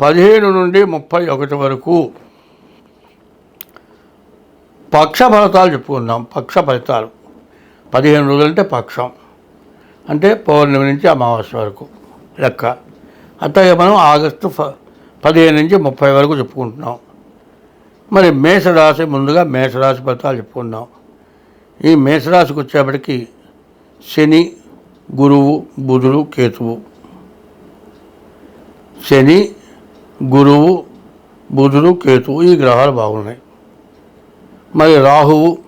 పదిహేను నుండి ముప్పై ఒకటి వరకు పక్ష ఫలితాలు చెప్పుకుందాం పక్ష ఫలితాలు పదిహేను రోజులంటే పక్షం. అంటే పౌర్ణమి నుంచి అమావాస్య వరకు లెక్క. అట్లాగే మనం ఆగస్టు పదిహేను నుంచి ముప్పై వరకు చెప్పుకుంటున్నాం. మరి మేషరాశి ముందుగా మేషరాశి ఫలితాలు చెప్పుకుందాం. ఈ మేషరాశికి వచ్చేప్పటికి శని గురువు బుధుడు కేతువు. శని గురువు బుధుడు కేతువు ఈ గ్రహాలు బాగున్నాయి. మరి రాహువు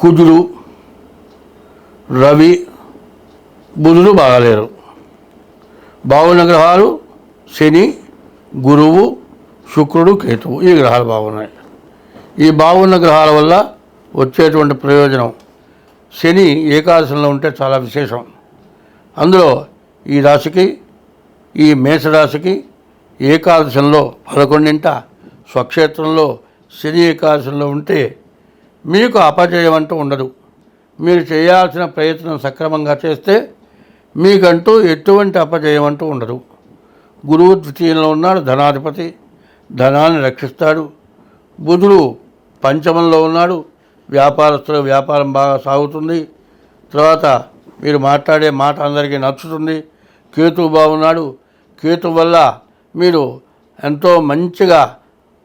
కుజుడు రవి బుధుడు బాగాలేరు. బాగున్న గ్రహాలు శని గురువు శుక్రుడు కేతువు ఈ గ్రహాలు బాగున్నాయి. ఈ బాగున్న గ్రహాల వల్ల వచ్చేటువంటి ప్రయోజనం శని ఏకాదశంలో ఉంటే చాలా విశేషం. అందులో ఈ రాశికి ఈ మేషరాశికి ఏకాదశంలో పదకొండింట స్వక్షేత్రంలో శని ఏకాదశంలో ఉంటే మీకు అపజయం అంటూ ఉండదు. మీరు చేయాల్సిన ప్రయత్నం సక్రమంగా చేస్తే మీకంటూ ఎటువంటి అపజయం అంటూ ఉండదు. గురువు ద్వితీయంలో ఉన్నాడు ధనాధిపతి ధనాన్ని రక్షిస్తాడు. బుధుడు పంచమంలో ఉన్నాడు వ్యాపారస్తుల వ్యాపారం బాగా సాగుతుంది. తర్వాత మీరు మాట్లాడే మాట అందరికీ నచ్చుతుంది. కేతువు బాగున్నాడు కేతు వల్ల మీరు ఎంతో మంచిగా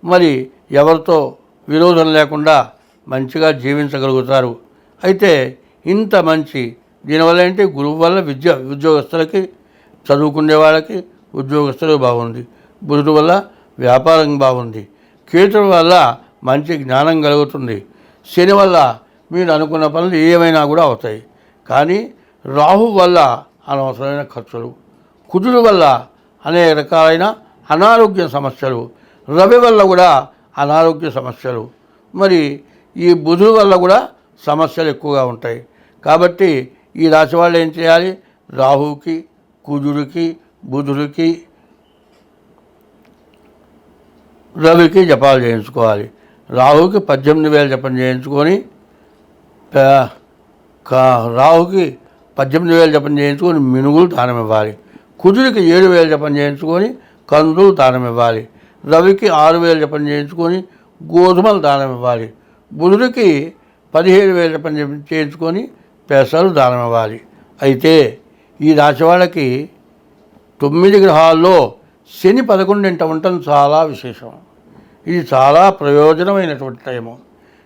మరి ఎవరితో విరోధం లేకుండా మంచిగా జీవించగలుగుతారు. అయితే ఇంత మంచి దీనివల్ల ఏంటి? గురువు వల్ల విద్య ఉద్యోగస్తులకి చదువుకునే వాళ్ళకి ఉద్యోగస్తులకు బాగుంది. బుధుడు వల్ల వ్యాపారం బాగుంది. కేతుడు వల్ల మంచి జ్ఞానం కలుగుతుంది. శని వల్ల మీరు అనుకున్న పనులు ఏమైనా కూడా అవుతాయి. కానీ రాహు వల్ల అనవసరమైన ఖర్చులు. కుజుడు వల్ల అనేక రకాలైన అనారోగ్య సమస్యలు. రవి వల్ల కూడా అనారోగ్య సమస్యలు. మరి ఈ బుధుడు వల్ల కూడా సమస్యలు ఎక్కువగా ఉంటాయి. కాబట్టి ఈ రాశి వాళ్ళు ఏం చేయాలి? రాహుకి కుజుడికి బుధుడికి రవికి జపాలు చేయించుకోవాలి. రాహుకి పద్దెనిమిది వేల జపం చేయించుకొని రాహుకి పద్దెనిమిది వేల జపం చేయించుకొని మినుగులు దానం ఇవ్వాలి. కుజుడికి ఏడు వేలు జపం చేయించుకొని కందులు దానం ఇవ్వాలి. రవికి ఆరు వేలు జపం చేయించుకొని గోధుమలు దానం ఇవ్వాలి. బుధుడికి పదిహేడు వేల జపం చేయించుకొని పెసలు దానం ఇవ్వాలి. అయితే ఈ రాశి వాళ్ళకి తొమ్మిది గ్రహాల్లో శని పదకొండింట ఉండటం చాలా విశేషం. ఇది చాలా ప్రయోజనమైనటువంటి టైము.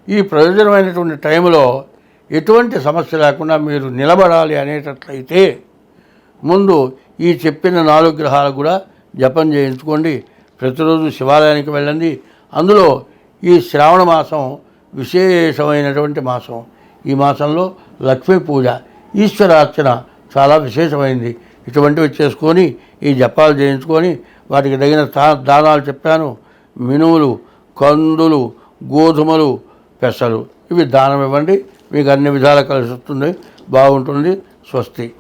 ఈ ప్రయోజనమైనటువంటి టైంలో ఎటువంటి సమస్య లేకుండా మీరు నిలబడాలి అనేటట్లయితే ముందు ఈ చెప్పిన నాలుగు గ్రహాలు కూడా జపం చేయించుకోండి. ప్రతిరోజు శివాలయానికి వెళ్ళండి. అందులో ఈ శ్రావణ మాసం విశేషమైనటువంటి మాసం. ఈ మాసంలో లక్ష్మీ పూజ ఈశ్వరార్చన చాలా విశేషమైంది. ఇటువంటివి చేసుకొని ఈ జపాలు చేయించుకొని వాటికి తగిన దా- దానాలు చెప్పాను. మినుములు కందులు గోధుమలు పెసలు. ఇవి దానం ఇవ్వండి. మీకు అన్ని విధాలు కలిసి వస్తుంది. బాగుంటుంది. స్వస్తి.